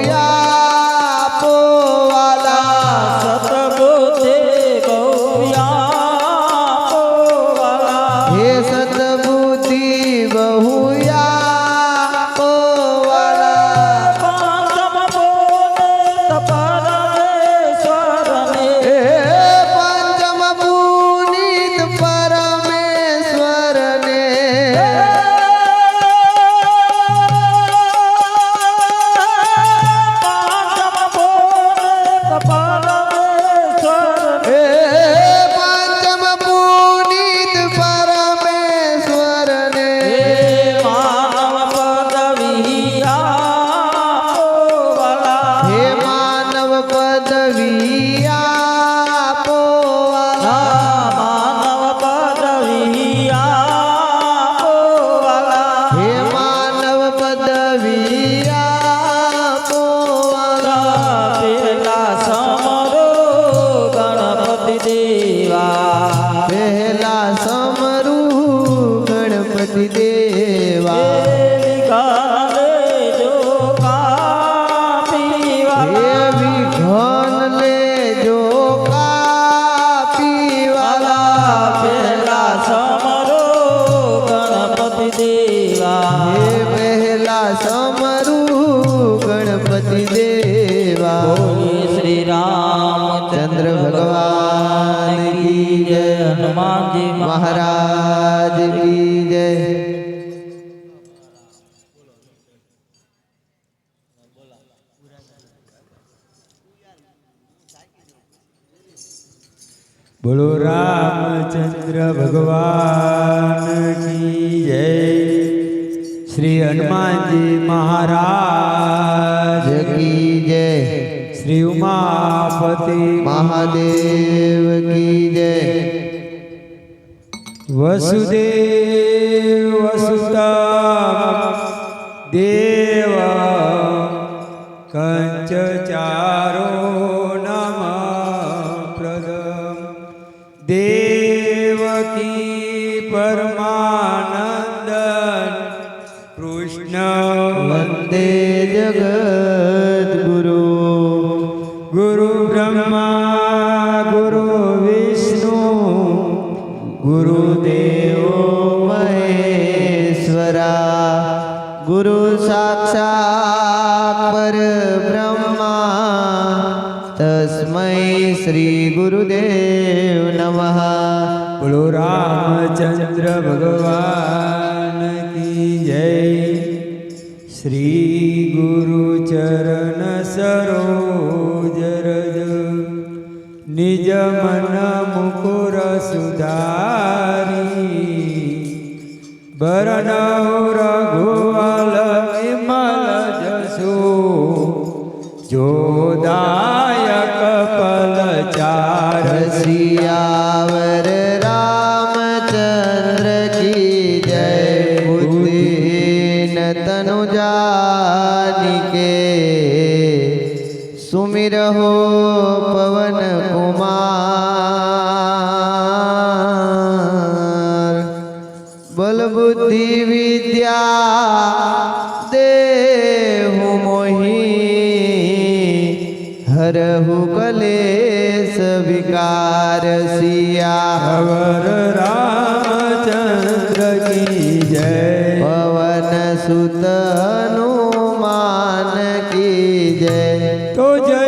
Yeah. પદવિયા. Ganpati देवा हे पहला समरू गणपति देवा। श्री राम चंद्र भगवान की जय हनुमान जी महाराज की जय। बोलो रामचंद्र भगवान। हनुमान जी महाराज। की जय। श्री उमापति महादेव की जय। वसुदेव वसुता देवा कंच चारो नम प्रदम। देवकी परमा ગુરુદેવો મહેશ્વરા, ગુરુ સાક્ષાત પરબ્રહ્મા તસ્મૈ શ્રી ગુરુદેવ નમઃ. બોલો રામચંદ્ર ભગવાન કી જય. શ્રી ગુરુ ચરણ રજ નિજ મન મુકુર સુધારી. બરનૌ રઘુવલ વિમલ જસુ. જોદાયક પલ ચાર રસિયાવર રામચંદ્ર કી જય. બુદ્ધિન તનુ જાનિકે સુમિરહો हरहु कले विकार सिया। हवर रामचंद्र की जय। पवन सुत हनुमान की जय। तो जय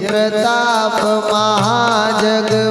પ્રતાપ મહાજગબંધન